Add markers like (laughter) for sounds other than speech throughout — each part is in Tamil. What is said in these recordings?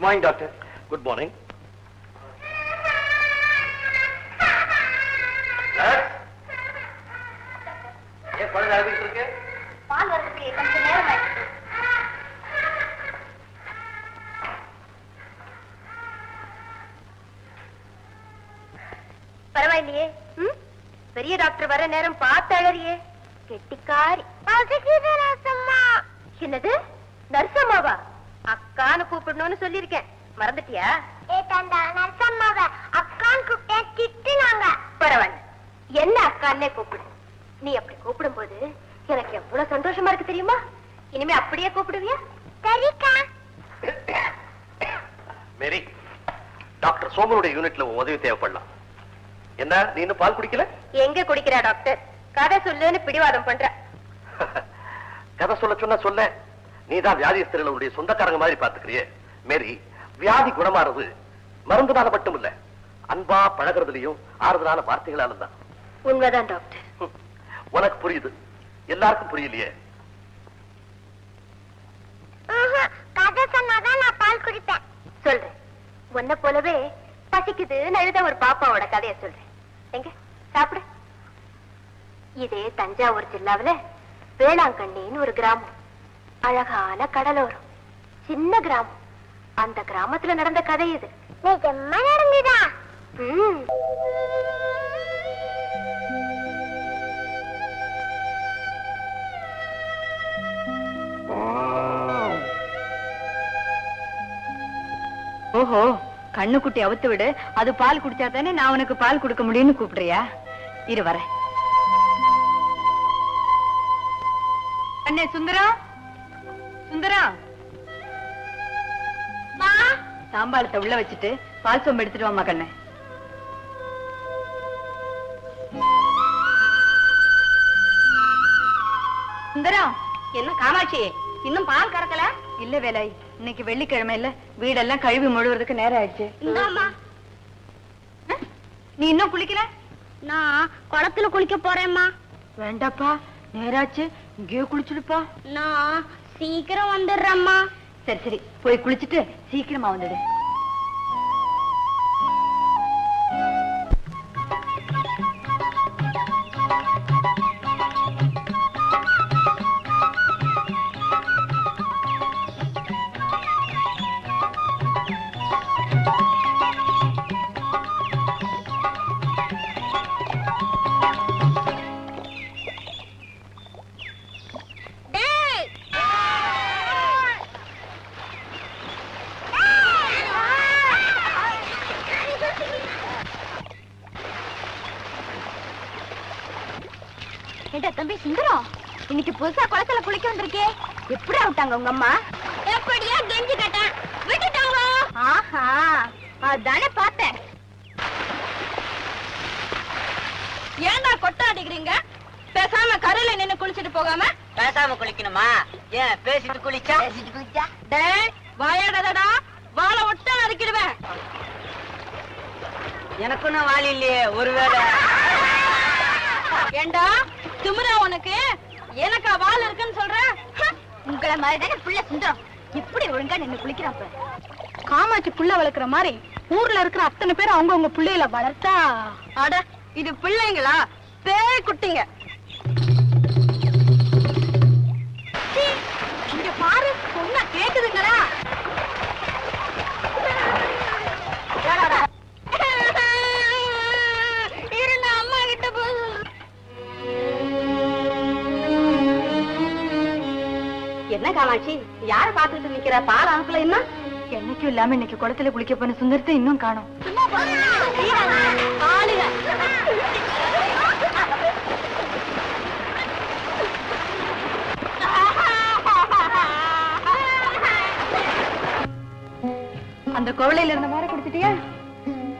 Good morning doctor good morning ஏன் குழந்தை அழுதுகிட்டு இருக்கு பால் வரதுக்கு கொஞ்சம் நேரம் ஆயிடுச்சு. பரவாயில்லையே. ம்? பெரிய டாக்டர் வர நேரம் பார்த்து அழறியே கெட்டிக்காரி என்னது? கூப்பிடணும்னு சொல்லியிருக்கேன். மறந்துட்டியா? பரவாயில்ல. என்ன அக்கான்னே கூப்பிடு. நீ அப்படி கூப்பிடும்போது எனக்கு எவ்வளவு சந்தோஷமா இருக்கு தெரியுமா? இனிமே அப்படியே கூப்பிடுவியா? சரிக்கா. மேரி டாக்டர் சோமனுடைய யூனிட்ல உதவி தேவைப்படலாம். என்ன நீ இன்னும் பால் குடிக்கல? எங்க குடிக்கிறா டாக்டர்? கதை சொல்லுன்னு பிடிவாதம் பண்ற. (laughs) கதை சொல்ல சொன்னா சொல்ல நீதான் வியாதிஸ்தர்கள் உன்னுடைய சொந்தக்காரங்க மாதிரி பாத்துக்கிறியே மேரி வியாதி குணமாறது மருந்துனால மட்டும் இல்ல அன்பா பழகுறதுலயும் ஆறுதலான வார்த்தைகளால தான். உண்மைதான் டாக்டர். உனக்கு புரியுது. எல்லாருக்கும் புரியலையே? கதை சொன்னாதான் நான் பால் குடிப்பேன். சொல்றேன். உன்ன போலவே பசிக்குதுன்னு எழுத ஒரு பாப்பாவோட கதைய சொல்றேன். எங்க? சாப்பிடு. இதே தஞ்சாவூர் ஜில்லாவுல வேளாங்கண்ணின்னு ஒரு கிராமம். அழகான கடலோரம். சின்ன கிராமம். அந்த கிராமத்துல நடந்த கதை இது. நிஜமா நடந்துதா? ஓஹோ கண்ணுக்குட்டி அவுத்து விடு. அது பால் குடிச்சா தானே நான் உனக்கு பால் கொடுக்க முடியும்னு கூப்பிடுறியா? இரு வரேன். அண்ணே சுந்தரம்? சுந்தரம்? சாம்பாரத்தை உள்ள வச்சுட்டு பால் சோம்பு எடுத்துட்டு வாமா கண்ணே. சுந்தரம் என்ன காமாட்சி? இன்னும் பால் கறக்கல? இல்ல வேலை இன்னைக்கு வெள்ளிக்கிழமை இல்ல வீடெல்லாம் கழுவி முழுவதுக்கு நேரம் ஆயிடுச்சு. நீ இன்னும் குளிக்கல? நான் குளத்துல குளிக்க போறேம்மா. வேண்டாப்பா நேராச்சு இங்கேயோ குளிச்சுடுப்பா. நான் சீக்கிரம் வந்துடுறேம்மா. சரி சரி போய் குளிச்சுட்டு சீக்கிரமா வந்துடு இன்னைக்கு புதுசா குளத்துல குளிக்க வந்திருக்கே. எப்படி விட்டாங்க உங்க அம்மா? எப்படியா கெஞ்சி கேட்டேன். விட்டுட்டாங்க. ஆஹா அதானே பார்த்தேன். ஏன்டா கொட்ட அடிக்கிறீங்க பேசாம கரையில நின்னு குளிச்சிட்டு போகாம? பேசாம குளிக்கணுமா? ஏன் பேசிட்டு குளிச்சா? டேய் வாயாடதடா. வாழை ஒட்ட அறுக்கிடுவேன். எனக்கு ஒண்ணும் வாலி இல்லையே ஒருவேளை. ஏண்டா திமிரா உனக்கு? எனக்கா வால் இருக்குன்னு சொல்ற? உங்களை மாதிரி தானே புள்ள சுந்தரம். இப்படி ஒழுங்கா நின்னு குளிக்கிறாப்ப காமாட்சி புள்ள வளர்க்குற மாதிரி ஊர்ல இருக்கிற அத்தனை பேர் அவங்க உங்க புள்ளையில வளர்த்தா. அட இது பிள்ளைங்களா? பேய் குட்டிங்க. என்ன காமாட்சி? யார பாத்துட்டு நிக்கிற? பால் அனுப்பல என்ன? என்னைக்கும் இல்லாம இன்னைக்கு குளத்துல குளிக்க போன சுந்தரத்தை இன்னும் காணோம். அந்த குவளையில இருந்த மாதிரி குடுத்துட்டியா?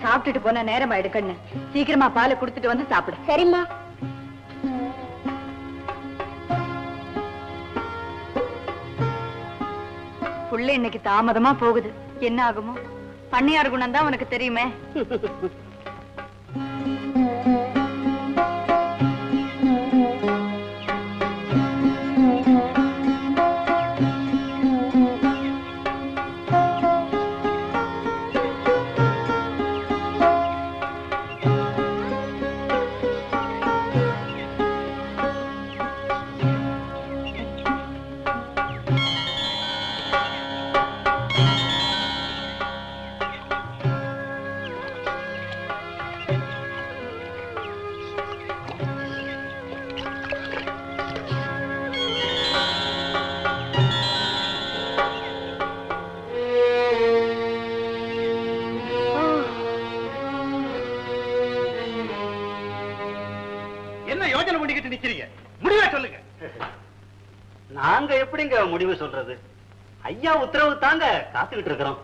சாப்பிட்டுட்டு போன நேரம் ஆயிடு கண்ணு. சீக்கிரமா பாலை குடுத்துட்டு வந்து சாப்பிடு. சரிம்மா. புள்ள இன்னைக்கு தாமதமா போகுது. என்ன ஆகுமோ பண்ணையார் குணம் தான் உனக்கு தெரியுமே. (laughs) ஐயா உத்தரவு தாங்க காத்துக்கிட்டு இருக்கிறோம்.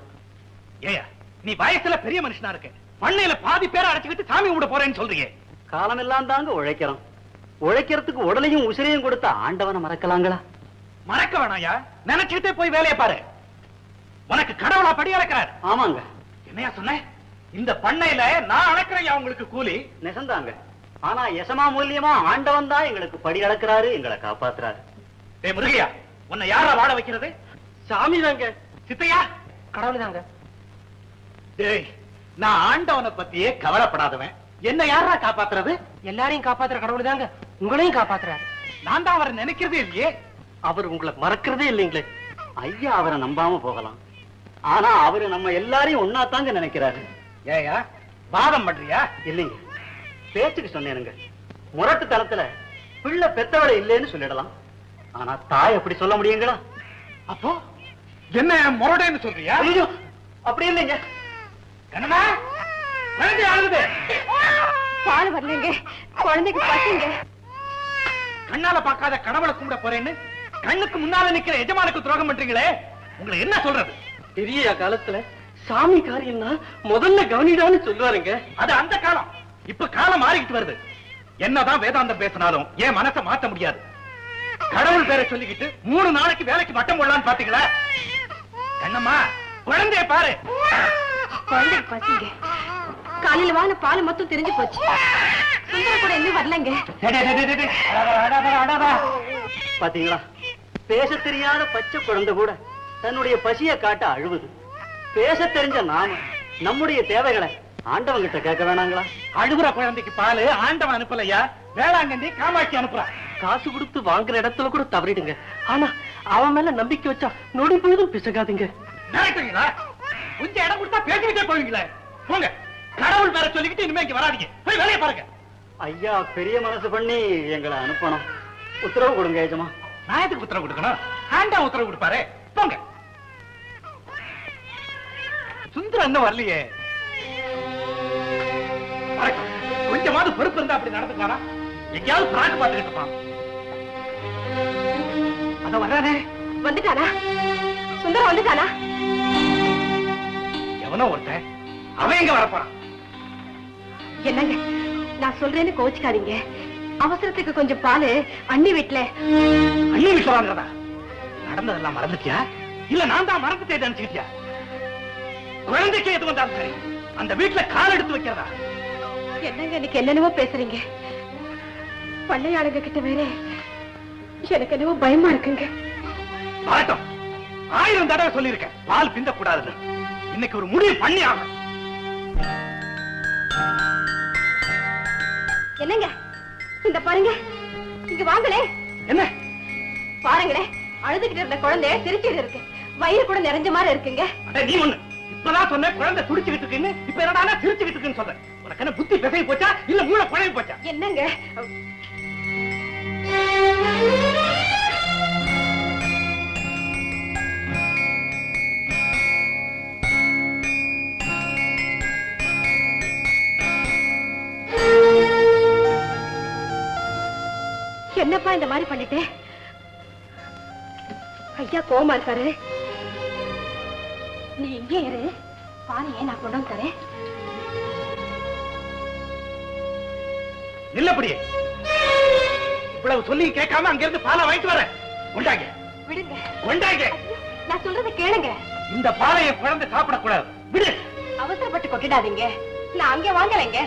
ஏயா நீ வயசுல பெரிய மனுஷனா இருக்க. பண்ணையில பாதி பேரை அடைச்சுக்கிட்டு சாமி கும்பிட போறேன்னு சொல்றீங்க. காலமெல்லாம் தாங்க உழைக்கிறோம். உழைக்கிறதுக்கு உடலையும் உசிரையும் கொடுத்த ஆண்டவனை மறக்கலாங்களா? மறக்க வேணாயா நினைச்சுக்கிட்டே போய் வேலையை பாரு. உனக்கு கடவுளா படி அளக்கிறார் ஆமாங்க. என்னையா சொன்ன? இந்த பண்ணையில நான் அளக்கிறேன் உங்களுக்கு கூலி. நெசந்தாங்க. ஆனா எசமா மூலியமா ஆண்டவன் தான் எங்களுக்கு படி அளக்கிறாரு எங்களை காப்பாத்துறாரு. முருகையா உன்னை யாரா வாழ வைக்கிறது? சாமி தாங்க. சித்தையா கடவுள் தாங்க. டேய் நான் ஆண்டவனை பத்தியே கவலைப்படாதவன். என்ன யாரா காப்பாத்துறது? எல்லாரையும் காப்பாத்துற கடவுள் தாங்க. உங்களையும் காப்பாத்துறாரு. நான் தான் அவரை நினைக்கிறதே இல்லையே. அவர் உங்களை மறக்கிறதே இல்லைங்களே. ஐயா அவரை நம்பாம போகலாம். ஆனா அவரு நம்ம எல்லாரையும் ஒன்னா தாங்க நினைக்கிறாரு. ஏயா வாதம் பண்றியா? இல்லைங்க. பேச்சுக்கு சொன்னேனுங்க. முரட்டுத்தனத்துல பிள்ளை பெத்தவளை இல்லைன்னு சொல்லிடலாம். ஆனா தாய் அப்படி சொல்ல முடியுங்களா? அப்போ என்ன முரடேன்னு சொல்றியா? ஐயோ அப்படி இல்லைங்க. என்னமா குழந்தை அழுகுது பால் வரலங்க. குழந்தைக்கு பசிங்க கண்ணால பார்க்காத கடவுளை கும்பிட போறேன்னு கண்ணுக்கு முன்னால நிக்கிற எஜமானுக்கு துரோகம் பண்றீங்களே உங்களை என்ன சொல்றது? பெரிய காலத்துல சாமி காரியம்னா முதல்ல கவனிடான்னு சொல்லுவாருங்க. அது அந்த காலம். இப்ப காலம் மாறிக்கிட்டு வருது. என்னதான் வேதாந்தம் பேசினாலும் என் மனசை மாத்த முடியாது. கடவுள் பேரை சொல்லிக்கிட்டு மூணு நாளைக்கு வேலைக்கு மட்டம் போடலான்னு பாத்தீங்களா? என்னம்மா குழந்தைய பாரு. குழந்தைக்கு பசிங்க காலையில வாங்கின பால் மொத்தம் தெரிஞ்சு போச்சு. சுந்தர கூட இன்னும் வரலங்க. பாத்தீங்களா? பேச தெரியாத பச்சை குழந்தை கூட தன்னுடைய பசிய காட்ட அழுவுது. பேச தெரிஞ்ச நாம நம்முடைய தேவைகளை ஆண்டவன் கிட்ட கேட்க வேணாங்களா? அழுகுற குழந்தைக்கு பாலு ஆண்டவன் அனுப்பலையா? வேளாங்கண்ணி காமாட்சி அனுப்புறான் காசு கொடுத்து வாங்குற இடத்துல கூட தவறிடுங்க. ஆனா அவன் மேல நம்பிக்கை வச்சா நொடி பொழுதும் பிசகாதீங்க. கொஞ்சம் இடம் கொடுத்தா பேசிக்கிட்டே போவீங்களே. போங்க. கடவுள் பேரை சொல்லிக்கிட்டு இனிமே இங்க வராதீங்க. போய் வேலையை பாருங்க. ஐயா பெரிய மனசு பண்ணி எங்களை அனுப்பணும். உத்தரவு கொடுங்க ஏஜமா நான் எதுக்கு உத்தரவு கொடுக்கணும்? ஆண்டா உத்தரவு கொடுப்பாரு. போங்க. சுந்தரம் இன்னும் வரலையே. கொஞ்சமாவது பொறுப்பு இருந்தா அப்படி நடந்துக்காரா எங்கேயாவது பிராக்கு பார்த்துக்கிட்டு இருப்பான். அத வர்றானே. வந்துட்டானா? சுந்தரம் வந்துட்டானா? எவனோ ஒருத்தன். அவன் எங்க வரப்போறான்? என்னங்க நான் சொல்றேன்னு கோச்சுக்காதீங்க அவசரத்துக்கு கொஞ்சம் பால் அண்ணி வீட்டுல அண்ணி வீட்டுல வாங்குறதா? நடந்ததெல்லாம் மறந்துட்டியா? இல்ல நான் தான் மறந்துட்டே நினைச்சுக்கிட்டியா? குழந்தைக்கு எது வந்தாலும் சரி. அந்த வீட்டுல கால் எடுத்து வைக்கிறதா? என்னங்க இன்னைக்கு என்னென்னவோ பேசுறீங்க. பள்ளையாளுங்க கிட்ட வேற எனக்கு என்னவோ பயமா இருக்குங்க. வரட்டும். ஆயிரம் தடவை சொல்லியிருக்கேன். பால் பிந்த கூடாதுன்னு இன்னைக்கு ஒரு முடிவு பண்ணி ஆகணும் என்னங்க? இந்த பாருங்க. இங்க வாங்களே. என்ன? பாருங்களே அழுதுகிட்டு இருந்த குழந்தை சிரிச்சிட்டு இருக்கு. வயிறு கூட நிறைஞ்ச மாதிரி இருக்குங்க. நீ ஒண்ணு. இப்பதான் சொன்னேன் குழந்தை துடிச்சுக்கிட்டு இருக்குன்னு. இப்ப என்னடா சிரிச்சுக்கிட்டு இருக்குன்னு சொல்றேன் உனக்கு என்ன புத்தி பிசை போச்சா? இல்ல மூளை குழம்பு போச்சா? என்னங்க? என்னப்பா இந்த மாதிரி பண்ணிட்டேன் ஐயா கோமா இருக்காரு. நீ எங்கே இரு. ஏன் நான் கொண்டு வந்து தரேன். இல்லப்படியே இவ்வளவு சொல்லி கேட்காம அங்க இருந்து பாலை வாங்கிட்டு வரேன் கொண்டாங்க விடுங்க. கொண்டாங்க நான் சொல்றத கேளுங்க. இந்த பாலை என் குழந்தை சாப்பிடக்கூடாது. விடு. அவசரப்பட்டு கொட்டிடாதீங்க. நான் அங்கே வாங்கலைங்க.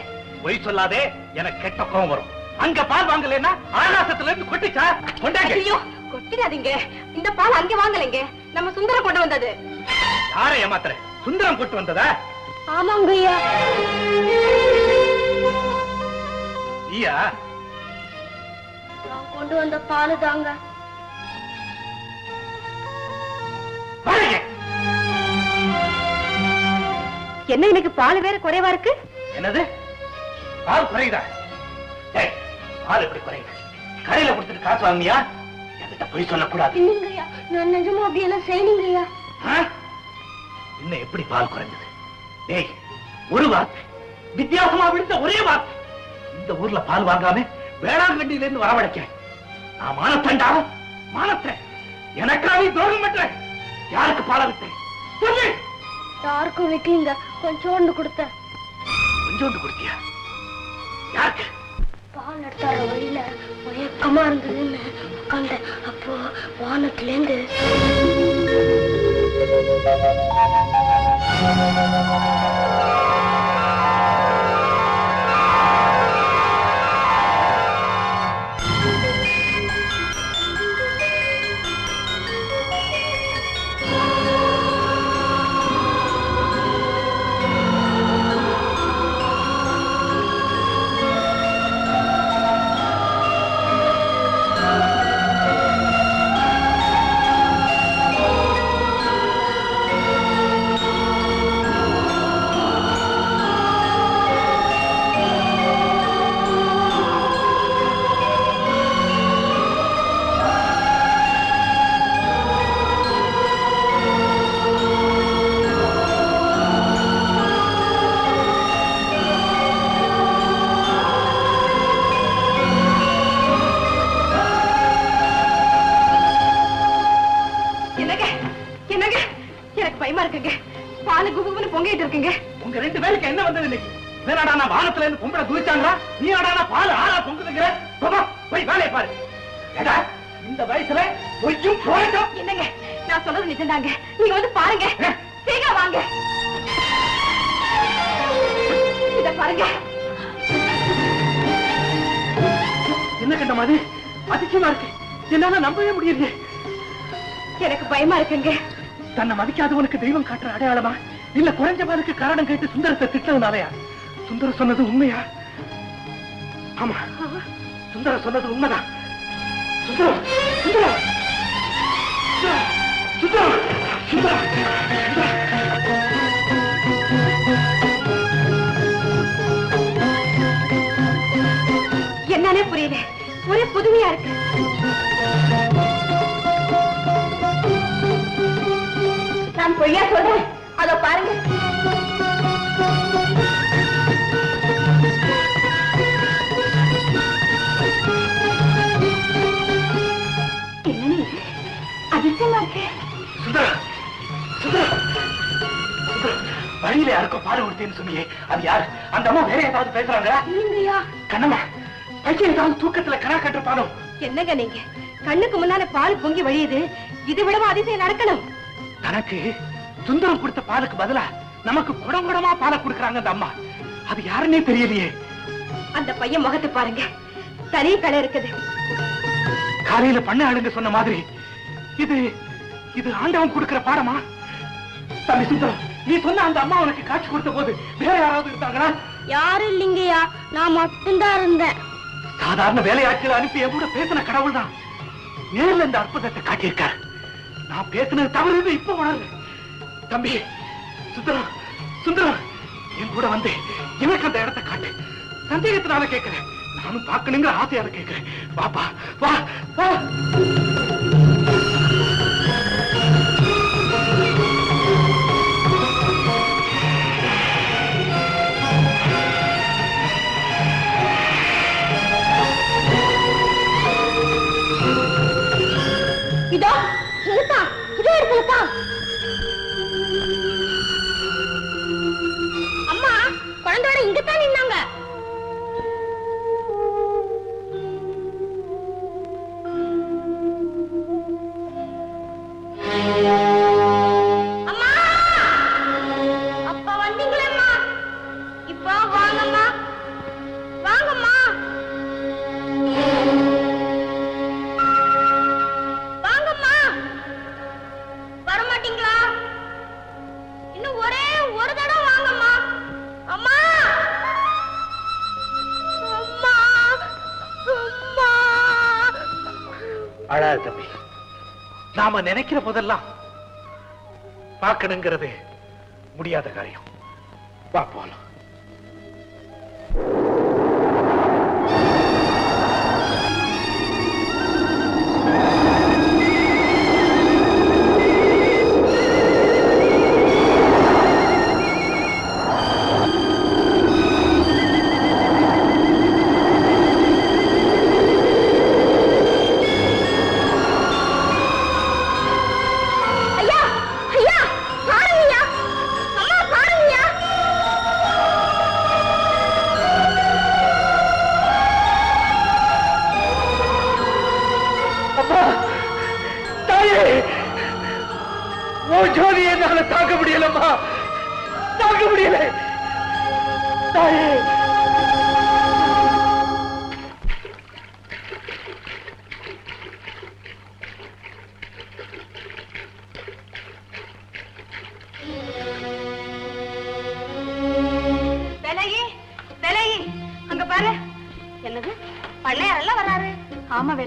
பொய் சொல்லாதே. எனக்கு கெட்ட கோவம் வரும். அங்க பால் வாங்கலைன்னா ஆகாசத்துல இருந்து கொட்டிச்சா கொண்டாங்க. ஐயோ கொட்டிடாதீங்க. இந்த பால் அங்கே வாங்கலைங்க. நம்ம சுந்தரம் கொண்டு வந்தது. யாரை ஏமாத்துற? சுந்தரம் கொண்டு வந்ததா? ஆமாங்க ஐயா. நான் கொண்டு வந்த பால் தாங்க. என்ன எனக்கு பால் வேற குறைவா இருக்கு? என்னது? பால் குறையுதா? ஏய், பால் எப்படி குறையுது? கடையில கொடுத்துட்டு காசு வாங்கியா என்கிட்ட பொய் சொல்லக்கூடாது. இல்லைங்கய்யா நான் நிஜமா அப்படியெல்லாம் செய்யலீங்கய்யா. ஆ? இன்னும் எப்படி பால் குறைஞ்சது? டேய் ஒரு வார்த்தை. வித்தியாசமா விழுந்த ஒரே வார்த்தை. இந்த ஊர்ல பால் வாங்காம வேளாங்கண்ணில இருந்து வரவழைச்சேன் நான் மானத்தண்டா? மானத்தை எனக்காக துரோகம் பண்ற யாருக்கு பால விட்டேன் சொல்லு. யாருக்கும் வைக்கீங்க கொஞ்சோண்டு கொடுத்தேன். கொஞ்சோண்டு கொடுத்தியா? யாருக்கு? பால் எடுத்தார வழியில மயக்கமா இருந்ததுன்னு உட்காந்த அப்போ வானத்திலேருந்து Thank you. நான் சொல்றது நிஜம்தாங்க. நீங்க வந்து பாருங்க. சீக்கிரம் வாங்க. இத பாருங்க. என்ன கண்ட மாதிரி அதிசயமா இருக்கு. என்னால நம்பவே முடியலையே. எனக்கு பயமா இருக்குங்க. தன்னை மதிக்காதவனுக்கு தெய்வம் காட்டுற அடையாளமா? இல்ல குறைஞ்சவனுக்கு காரணம் கேட்டு சுந்தரத்தை திட்டதுனாலயா சுந்தரம் சொன்னது உண்மையா? ஆமா. சுந்தரம் சொன்னது உண்மைதான். சுந்தரம். சுந்தரம். என்னன்னே புரியல. ஒரே புதுமையா இருக்கு. நான் பொய்யா சொல்றேன்? அதோ பாருங்க. வழியில யாருக்கோ பாடு கொடுத்தேன்னு சொன்னியே அது யாரு? அந்த அம்மா வேற ஏதாவது பேசுறாங்களா? இல்லையா? கண்ணம்மா பையன் ஏதாவது தூக்கத்துல கணா கட்டிருப்பானோ? என்னங்க நீங்க? கண்ணுக்கு முன்னால பால் பொங்கி வழியுது. இது விடவா அதிசயம் நடக்கணும்? தனக்கு சுந்தரம் கொடுத்த பாலுக்கு பதிலா நமக்கு குடம் குடமா பாலை கொடுக்கறாங்க அந்த அம்மா. அது யாருன்னே தெரியலையே. அந்த பையன் முகத்தை பாருங்க. தனி களை இருக்குது. காலையில பண்ண ஆளுங்க சொன்ன மாதிரி இது இது ஆண்டவன் கொடுக்கிற பாடமா? தம்பி சுந்தரம் நீ சொன்ன அந்த அம்மா உனக்கு காட்சி கொடுத்த போது வேற யாராவது இருந்தாங்களா? யாரும் இல்லைங்கய்யா? நான் மட்டும்தான் இருந்தேன். சாதாரண வேலையாட்களை அனுப்பி என் கூட பேசின கடவுள் தான் நேர்ல இந்த அற்புதத்தை காட்டியிருக்கார். நான் பேசினது தவறு இப்ப உணர்றேன். தம்பி சுந்தரம் சுந்தரம் என் கூட வந்து எனக்கு அந்த இடத்தை காட்டு. சந்தேகத்தினால கேட்கிறேன். நானும் பார்க்கணுங்கிற ஆசையால கேட்கிறேன். வாப்பா வா வா. இதோ இதுதான் இதே இடத்துல அம்மா குழந்தையோட இங்கதான் நின்னாங்க. நாம நினைக்கிற போதெல்லாம் பார்க்கணுங்கிறது முடியாத காரியம். வா போலாம்.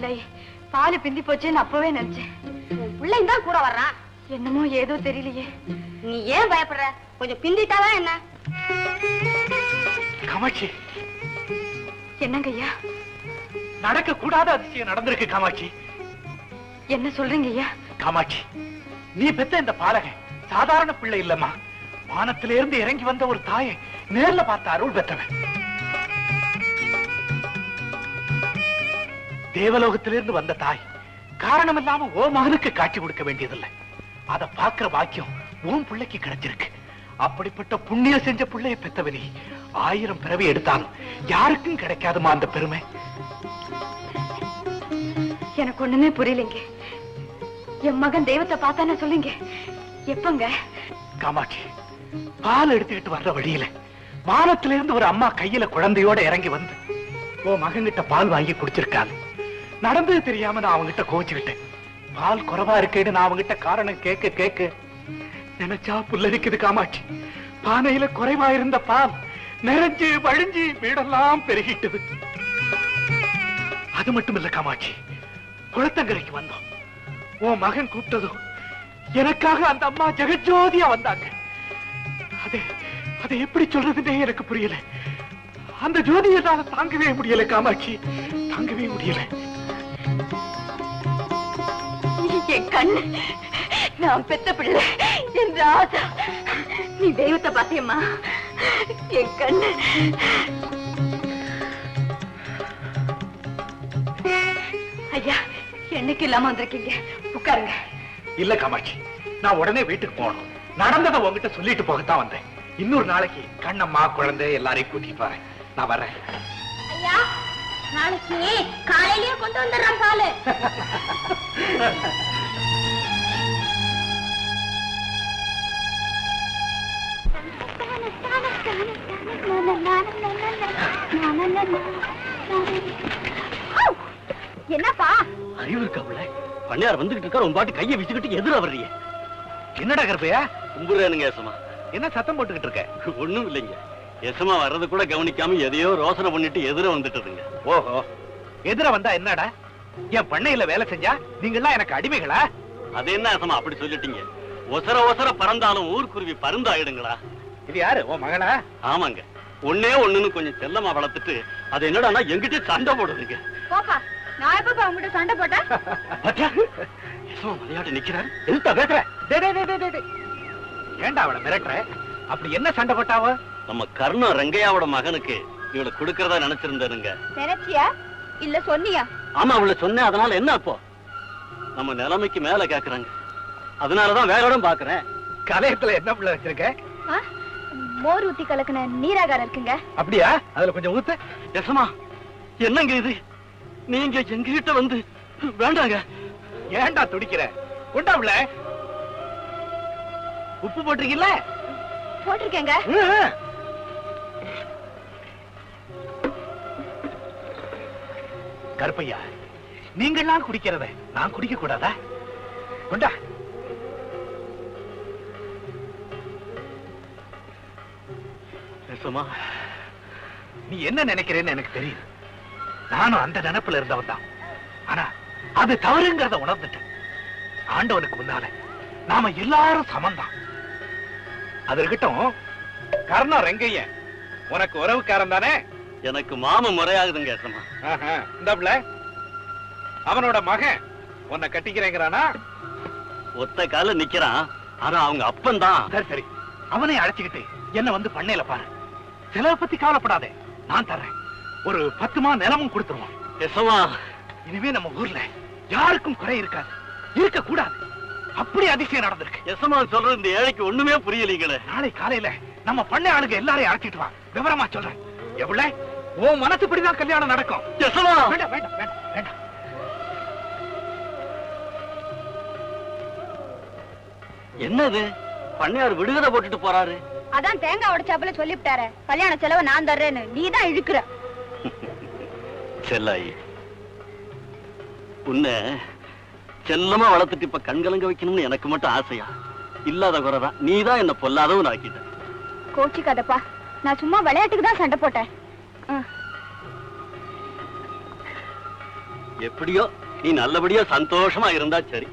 விலகி பால் பிந்தி போச்சேன்னு அப்பவே நினைச்சேன். பிள்ளைங்க தான் கூட வர்றான். என்னமோ ஏதோ தெரியலையே. நீ ஏன் பயப்படுற? கொஞ்சம் பிந்திட்டாதான் என்ன? காமாட்சி. என்னங்க ஐயா? நடக்க கூடாத அதிசயம் நடந்திருக்கு காமாட்சி. என்ன சொல்றீங்க ஐயா? காமாட்சி நீ பெத்த இந்த பாலகன் சாதாரண பிள்ளை இல்லம்மா. வானத்திலிருந்து இறங்கி வந்த ஒரு தாயை நேர்ல பார்த்த அருள் பெற்றவன். தேவலோகத்திலிருந்து வந்த தாய். காரணம் இல்லாம ஓ மகனுக்கு காட்சி கொடுக்க வேண்டியதில்லை. அத பாக்குற பாக்கியம் உன் பிள்ளைக்கு கிடைச்சிருக்கு. அப்படிப்பட்ட புண்ணியம் செஞ்ச பிள்ளைய பெத்தவனி ஆயிரம் பிறவி எடுத்தாலும் யாருக்கும் கிடைக்காதுமா அந்த பெருமை? எனக்கு ஒண்ணுமே புரியலைங்க. என் மகன் தெய்வத்தை பார்த்தானே சொல்லுங்க. எப்பங்க? காமாட்சி பால் எடுத்துக்கிட்டு வர்ற வழியில வானத்திலிருந்து ஒரு அம்மா கையில குழந்தையோட இறங்கி வந்து உன் மகன்கிட்ட பால் வாங்கி குடிச்சிருக்காள் நடந்தது தெரியாம நான் அவங்கிட்ட கோச்சுக்கிட்டேன். பால் குறைவா இருக்கேன்னு நான் அவங்கிட்ட காரணம் கேட்க கேட்க நினைச்சா புல்லரிக்குது காமாட்சி. பானையில குறைவா இருந்த பால் நிறைஞ்சு வழிஞ்சு வீடெல்லாம் பெருகிட்டது. அது மட்டும் இல்ல காமாட்சி குளத்தங்கரைக்கு வந்தோம். உன் மகன் கூப்பிட்டதும் எனக்காக அந்த அம்மா ஜெகஜோதியா வந்தாங்க. அது அதை எப்படி சொல்றதுன்னே எனக்கு புரியல. அந்த ஜோதியை தாங்கவே முடியல காமாட்சி தாங்கவே முடியல. என் கண்ணு. நான் பெத்த பிள்ளை. என் ராஜா. நீ தெய்வத்தை பாத்தியம்மா என் கண்ணு. ஐயா என்னைக்கு இல்லாம வந்திருக்கீங்க? உட்காருங்க. இல்ல காமாட்சி நான் உடனே வீட்டுக்கு போகணும். நடந்ததை உங்ககிட்ட சொல்லிட்டு போகத்தான் வந்தேன். இன்னொரு நாளைக்கு கண்ணம்மா குழந்தை எல்லாரையும் கூட்டிட்டு வரேன். நான் வரேன் ஐயா நாளைக்கு காலையிலேயே கொண்டு வந்துடுறான் பாலு. (laughs) என்னப்பா? அறிவு இருக்கா உள்ள பண்ணையார் வந்துகிட்டு இருக்காரு உன் பாட்டு கையை வச்சுக்கிட்டு எதிர வர்றீங்க. என்னடா கருப்பையா? கும்புறானுங்க ஏசமா என்ன சத்தம் போட்டுக்கிட்டு இருக்க? ஒண்ணும் இல்லைங்க. எசமா வர்றது கூட கவனிக்காம எதையோ ரோசனை பண்ணிட்டு எதிர வந்துட்டதுங்க. ஓஹோ. எதிர வந்தா என்னடா? என் பண்ணையில வேலை செஞ்சா நீங்கெல்லாம் எனக்கு அடிமைகளா? அது என்ன ஏசமா அப்படி சொல்லிட்டீங்க? ஒசர ஒசர பறந்தாலும் ஊர்க்குருவி பருந்தாயிடுங்களா? இது யாரு உன் மகளா? ஆமாங்க. ஒண்ணே ஒண்ணுன்னு கொஞ்சம் செல்லமா வளர்த்துட்டு அது என்னடான்னா எங்கிட்ட சண்டை போடுதுங்க போப்பா நான் எப்ப உங்ககிட்ட சண்டை போட்டேன்? எசமா நிக்கிறாரு. எதுத்தா பேசுற? அவளை மிரட்டுற? அப்படி என்ன சண்டை போட்டாவ? நம்ம கர்ணம் ரங்கையாவோட மகனுக்கு இவளை கொடுக்கறதா நினைச்சிருந்தாருங்க நினைச்சியா? இல்ல சொன்னியா? ஆமா அவளை சொன்னேன். அதனால என்ன அப்போ? நம்ம நிலைமைக்கு மேல கேக்குறாங்க. அதனாலதான் வேகோட பாக்குறேன். கலையத்துல என்ன பிள்ளை வச்சிருக்க? ஆ? மோர் ஊத்தி கலக்குன நீராகாரம் இருக்குங்க. அப்படியா? அதுல கொஞ்சம் ஊத்து. எசமா என்னங்க இது? நீங்க எங்ககிட்ட வந்து வேண்டாங்க. ஏன்டா துடிக்கிற? கொண்டா உள்ள? உப்பு போட்டிருக்கீல்ல? போட்டிருக்கேங்க. கருப்பையா நீங்கெல்லாம் குடிக்கிறத நான் குடிக்க கூடாதா கொண்டா எசமா நீ என்ன நினைக்கிறேன்னு எனக்கு தெரியும். நானும் அந்த நினைப்புல இருந்தவன் தான். ஆனா அது தவறுங்கிறத உணர்ந்துட்டேன். ஆண்டவனுக்கு முன்னால நாம எல்லாரும் சமந்தான். அது இருக்கட்டும் கர்ணம் ரெங்கையன் உனக்கு உறவுக்காரன் தானே? எனக்கு மாம முறையாகுதுங்க இந்தாப்ல அவனோட மகன் உன்னை கட்டிக்கிறேங்கிறானா? ஒத்த கால நிக்கிறான் ஆனா அவங்க அப்பன் தான் சரி சரி. அவனை அழைச்சுக்கிட்டு என்ன வந்து பண்ணையில பாரு. செலவை பத்தி கவலைப்படாதே. நான் தர்றேன். ஒரு பத்து மா நிலமும் கொடுத்துருவோம். எசமா இனிமே நம்ம ஊர்ல யாருக்கும் குறை இருக்காது. இருக்க கூடாது அப்படி அதிசயம் நடந்திருக்கு. எசமா சொல்றது இந்த ஏழைக்கு ஒண்ணுமே புரியலீங்களே. நாளை காலையில நம்ம பண்ணை ஆளுங்க எல்லாரையும் அழைச்சிட்டு வா. விவரமா சொல்றேன். எவ்வளவு? உன் மனசுப்படிதான் கல்யாணம் நடக்கும். எசமா வேண்டாம் வேண்டாம் வேண்டாம் வேண்டாம். என்னது? பண்ணையார் விடுகதை போட்டுட்டு போறாரு. அதான் தேங்காய் உடைச்சாப்புல சொல்லிவிட்டாரு. கல்யாண செலவை நான் தர்றேன்னு. நீ தான் இழுக்கிற. செல்லாயி. உன்னை செல்லமா வளர்த்துட்டு இப்ப கண்கலங்க வைக்கணும்னு எனக்கு மட்டும் ஆசையா? இல்லாத குறைதான். நீ தான் என்ன பொல்லாதவன் ஆக்கிட்ட. கோச்சிக்காதப்பா நான் சும்மா விளையாட்டுக்கு தான் சண்டை போட்டேன். எப்படியோ நீ நல்லபடியா சந்தோஷமா இருந்தா சரி.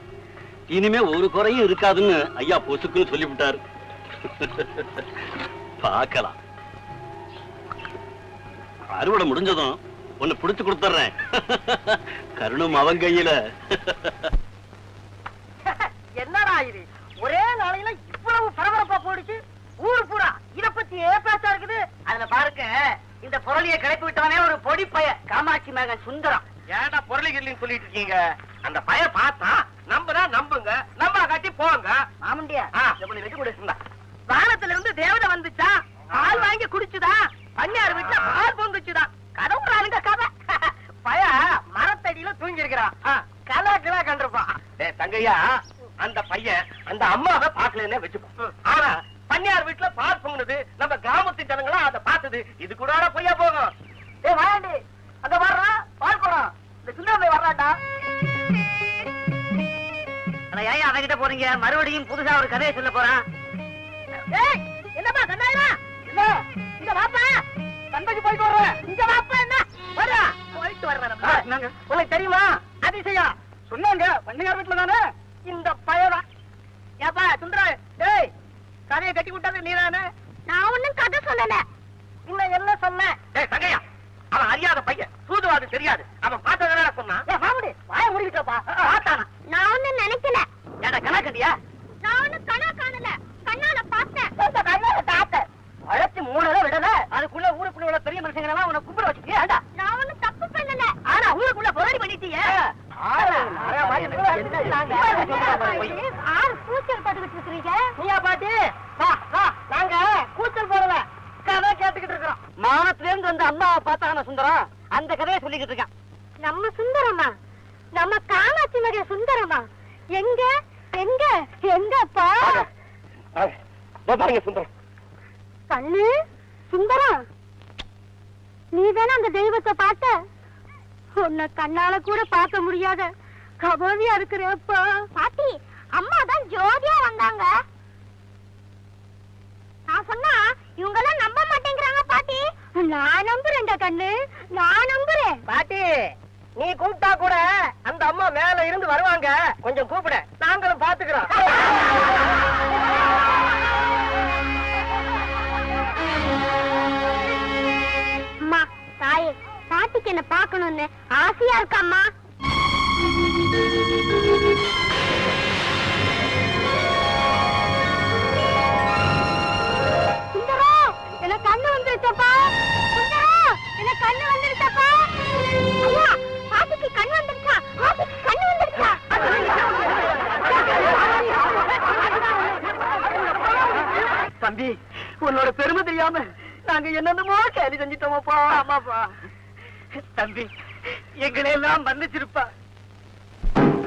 இனிமே ஒரு குறையும் இருக்காதுன்னு ஐயா பொசுக்குன்னு சொல்லிவிட்டாரு. பார்க்கலாம். அறுவடை முடிஞ்சதும் ஒன்னு பிடிச்சு கொடுத்துறேன் கருணும் அவன் கையில. என்னடா இது? ஒரே நாளையில இவ்வளவு பரபரப்பா போடுச்சு ஊரு பூரா இத பத்தி ஏப்பாசா இருக்குது. அதுல பாருங்க இந்த பொருளிய கிளப்பி விட்டவனே ஒரு பொடி பைய காமாட்சி மகன் சுந்தரம். ஏன்டா பொருளிகள் சொல்லிட்டு இருக்கீங்க? அந்த பய பார்த்தா நம்புனா நம்புங்க நம்ப காட்டி போங்க. மாமண்டியா ஆ, எப்படி வச்சு கொடுக்குங்க வானத்துல இருந்து தேவதை வந்துச்சா? பால் வாங்கி குடிச்சுதா? பன்னியார் வீட்டுல பால் பொங்குச்சுதா? கடவுளானுங்க கதை. பய மரத்தடியில தூங்கி இருக்கிறான் கலா கிலா கண்டிருப்பான். டேய் தங்கையா அந்த பையன் அந்த அம்மாவை பாக்கலன்னே வச்சுப்போம் ஆனா பன்னியார் வீட்டுல பால் பொங்குனது நம்ம கிராமத்து ஜனங்களா அதை பார்த்தது. இது கூட பொய்யா போகும். ஏ வாயாண்டி. அங்க வர்றா பால் குடம். இந்த வர்றாண்டா அட ஏன் அவகிட்ட போறீங்க. மறுபடியும் புதுசா ஒரு கதையை சொல்ல போறான். ஏய் என்னப்பா கண்ணாயிரா இல்ல இங்க வாப்பா. போயிட்டு வர்றேன் இங்க வாப்பா என்ன? வரா போயிட்டு வர்றேன். உனக்கு தெரியுமா? அதிசயம். சொன்னாங்க பண்ணையார் வீட்டுல தானே? இந்த பயதான் ஏப்பா சுந்தரா டேய் கதையை கட்டி விட்டது நீதானே? நான் ஒண்ணும் கதை சொல்லல. இன்னும் என்ன சொன்ன? டேய் தங்கையா அவன் அறியாத பையன். சூதுவாது தெரியாது. அவன் பார்த்ததுனால சொன்னான். மாமுடி வாய முடிக்கிட்டப்பா பார்த்தானா? நான் ஒண்ணும் நினைக்கல. ஏடா கணக்கண்டியா நான் ஒண்ணும் கனா காணல கண்ணால பார்த்தேன் இந்த கண்ணால தாத்த வளர்ச்சி மூணுல விடல அதுக்குள்ள ஊருக்குள்ள உள்ள பெரிய மனுஷங்க எல்லாம் உன்னை கும்பிட வச்சுக்கியா ஏண்டா நான் ஒண்ணும் தப்பு பண்ணல ஆனா ஊருக்குள்ள போராடி பண்ணிட்டீங்க ஆறு கூச்சல் பட்டுக்கிட்டு இருக்கிறீங்க நீயா பாட்டி? வா வா. நாங்க கூச்சல் போடல. கதை கேட்டுக்கிட்டு இருக்கோம் மானத்துல இருந்து வந்து அம்மாவை பார்த்தான சுந்தரம்? அந்த கதையை சொல்லிக்கிட்டு இருக்கான். நம்ம சுந்தரமா நம்ம காமாட்சி மரிய சுந்தரமா எங்க? எங்க? எங்கப்பா? பாருங்க சுந்தரம். கண்ணு சுந்தரம். நீ தானே அந்த தெய்வத்தை பார்த்த. உன்னை கண்ணால கூட பார்க்க முடியாத கபோதியா இருக்கிறப்பா பாட்டி அம்மா தான் ஜோதியா வந்தாங்க. நான் சொன்னா இவங்க எல்லாம் நம்ப மாட்டேங்கிறாங்க பாட்டி. நான் நம்புறேன்டா கண்ணு. நான் நம்புறேன். பாட்டி நீ கூப்பிட்டா கூட அந்த அம்மா மேல இருந்து வருவாங்க. கொஞ்சம் கூப்பிட. நாங்களும் பாத்துக்கிறோம். அம்மா தாயே பாட்டிக்கு என்ன பார்க்கணும்னு ஆசையா இருக்காம்மா தம்பி உன்னோட பெருமை தெரியாம நாங்க என்னென்னமோ கேலி செஞ்சிட்டோமப்பா. ஆமாப்பா. தம்பி எங்களை எல்லாம் மன்னிச்சிருப்பா